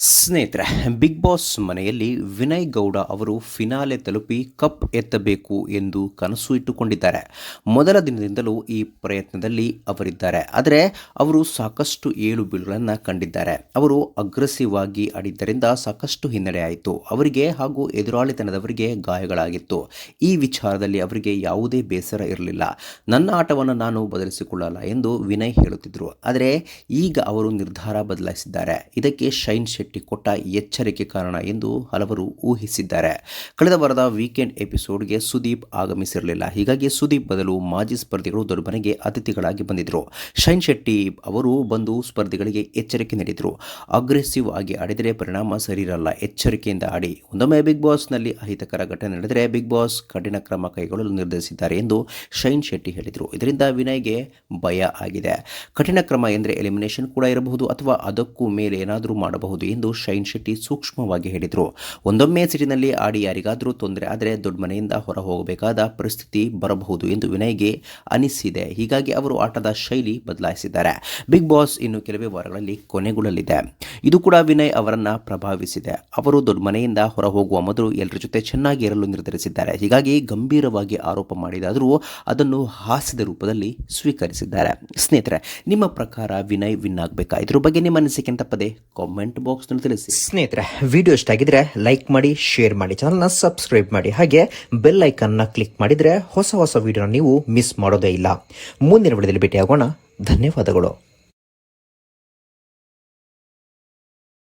ಸ್ನೇಹಿತರೆ big boss ಮನೆಯಲ್ಲಿ ವಿನಯ್ ಗೌಡ ಅವರು ಫಿನಾಲೆ ತಲುಪಿ ಕಪ್ ಎತ್ತಬೇಕು ಎಂದು ಕನಸು ಇಟ್ಟುಕೊಂಡಿದ್ದಾರೆ. ಮೊದಲ ದಿನದಿಂದಲೂ ಈ ಪ್ರಯತ್ನದಲ್ಲಿ ಅವರಿದ್ದಾರೆ. ಆದರೆ ಅವರು ಸಾಕಷ್ಟು ಏಳು ಬೀಳುಗಳನ್ನು ಕಂಡಿದ್ದಾರೆ. ಅವರು ಅಗ್ರೆಸಿವ್ ಆಗಿ ಆಡಿದ್ದರಿಂದ ಸಾಕಷ್ಟು ಹಿನ್ನಡೆ ಆಯಿತು. ಅವರಿಗೆ ಹಾಗೂ ಎದುರಾಳಿತನದವರಿಗೆ ಗಾಯಗಳಾಗಿತ್ತು. ಈ ವಿಚಾರದಲ್ಲಿ ಅವರಿಗೆ ಯಾವುದೇ ಬೇಸರ ಇರಲಿಲ್ಲ. ನನ್ನ ಆಟವನ್ನು ನಾನು ಬದಲಿಸಿಕೊಳ್ಳಲ್ಲ ಎಂದು ವಿನಯ್ ಹೇಳುತ್ತಿದ್ದರು ಆದರೆ ಈಗ ಅವರು ನಿರ್ಧಾರ ಬದಲಾಯಿಸಿದ್ದಾರೆ. ಇದಕ್ಕೆ ಶೈನ್ ಶೆಟ್ಟಿ ಕೊಟ್ಟ ಎಚ್ಚರಿಕೆ ಕಾರಣ ಎಂದು ಹಲವರು ಊಹಿಸಿದ್ದಾರೆ. ಕಳೆದ ವಾರದ ವೀಕೆಂಡ್ ಎಪಿಸೋಡ್ಗೆ ಸುದೀಪ್ ಆಗಮಿಸಿರಲಿಲ್ಲ. ಹೀಗಾಗಿ ಸುದೀಪ್ ಬದಲು ಮಾಜಿ ಸ್ಪರ್ಧಿಗಳು ದೊಡ್ಡಮನೆಗೆ ಅತಿಥಿಗಳಾಗಿ ಬಂದಿದ್ದರು ಶೈನ್ ಶೆಟ್ಟಿ ಅವರು ಬಂದು ಸ್ಪರ್ಧಿಗಳಿಗೆ ಎಚ್ಚರಿಕೆ ನೀಡಿದರು. ಅಗ್ರೆಸಿವ್ ಆಗಿ ಆಡಿದರೆ ಪರಿಣಾಮ ಸರಿಯಿರಲ್ಲ. ಎಚ್ಚರಿಕೆಯಿಂದ ಆಡಿ. ಒಂದೊಮ್ಮೆ ಬಿಗ್ ಬಾಸ್ನಲ್ಲಿ ಅಹಿತಕರ ಘಟನೆ ನಡೆದರೆ ಬಿಗ್ ಬಾಸ್ ಕಠಿಣ ಕ್ರಮ ಕೈಗೊಳ್ಳಲು ನಿರ್ಧರಿಸಿದ್ದಾರೆ ಎಂದು ಶೈನ್ ಶೆಟ್ಟಿ ಹೇಳಿದರು. ಇದರಿಂದ ವಿನಯ್ಗೆ ಭಯ ಆಗಿದೆ. ಕಠಿಣ ಕ್ರಮ ಎಂದರೆ ಎಲಿಮಿನೇಷನ್ ಕೂಡ ಇರಬಹುದು ಅಥವಾ ಅದಕ್ಕೂ ಮೇಲೆ ಏನಾದರೂ ಮಾಡಬಹುದು. ಎಂದು ಶೈನ್ ಶೆಟ್ಟಿ ಸೂಕ್ಷ್ಮವಾಗಿ ಹೇಳಿದರು. ಒಂದೊಮ್ಮೆ ಸಿಟಿನಲ್ಲಿ ಆಡಿ ಯಾರಿಗಾದರೂ ತೊಂದರೆ ಆದರೆ ದೊಡ್ಡ ಮನೆಯಿಂದ ಹೊರ ಹೋಗಬೇಕಾದ ಪರಿಸ್ಥಿತಿ ಬರಬಹುದು ಎಂದು ವಿನಯ್ಗೆ ಅನಿಸಿದೆ. ಹೀಗಾಗಿ ಅವರು ಆಟದ ಶೈಲಿ ಬದಲಾಯಿಸಿದ್ದಾರೆ. ಬಿಗ್ ಬಾಸ್ ಇನ್ನು ಕೆಲವೇ ವಾರಗಳಲ್ಲಿ ಕೊನೆಗೊಳ್ಳಲಿದೆ. ಇದು ಕೂಡ ವಿನಯ್ ಅವರನ್ನು ಪ್ರಭಾವಿಸಿದೆ. ಅವರು ದೊಡ್ಡ ಮನೆಯಿಂದ ಹೊರ ಹೋಗುವ ಮೊದಲು ಎಲ್ಲರ ಜೊತೆ ಚೆನ್ನಾಗಿ ಇರಲು ನಿರ್ಧರಿಸಿದ್ದಾರೆ. ಹೀಗಾಗಿ ಗಂಭೀರವಾಗಿ ಆರೋಪ ಮಾಡಿದಾದರೂ ಅದನ್ನು ಹಾಸ್ಯದ ರೂಪದಲ್ಲಿ ಸ್ವೀಕರಿಸಿದ್ದಾರೆ. ಸ್ನೇಹಿತರೆ, ನಿಮ್ಮ ಪ್ರಕಾರ ವಿನಯ್ ವಿನ್ ಆಗಬೇಕಾ? ಇದ್ರ ಬಗ್ಗೆ ನಿಮ್ಮ ಅನಿಸಿಕೆ ಅಂತ ಪದೇ ಕಾಮೆಂಟ್ ಬಾಕ್ಸ್ನಲ್ಲಿ ತಿಳಿಸಿ. ಸ್ನೇಹಿತರೆ ವಿಡಿಯೋ ಇಷ್ಟ ಆಗಿದ್ರೆ ಲೈಕ್ ಮಾಡಿ ಶೇರ್ ಮಾಡಿ ಚಾನಲ್ನ ಸಬ್ಸ್ಕ್ರೈಬ್ ಮಾಡಿ. ಹಾಗೆ ಬೆಲ್ ಐಕನ್ನ ಕ್ಲಿಕ್ ಮಾಡಿದ್ರೆ ಹೊಸ ಹೊಸ ವಿಡಿಯೋನ ನೀವು ಮಿಸ್ ಮಾಡೋದೇ ಇಲ್ಲ. ಮುಂದಿನ ವಿಡಿಯೋದಲ್ಲಿ ಭೇಟಿಯಾಗೋಣ. ಧನ್ಯವಾದಗಳು.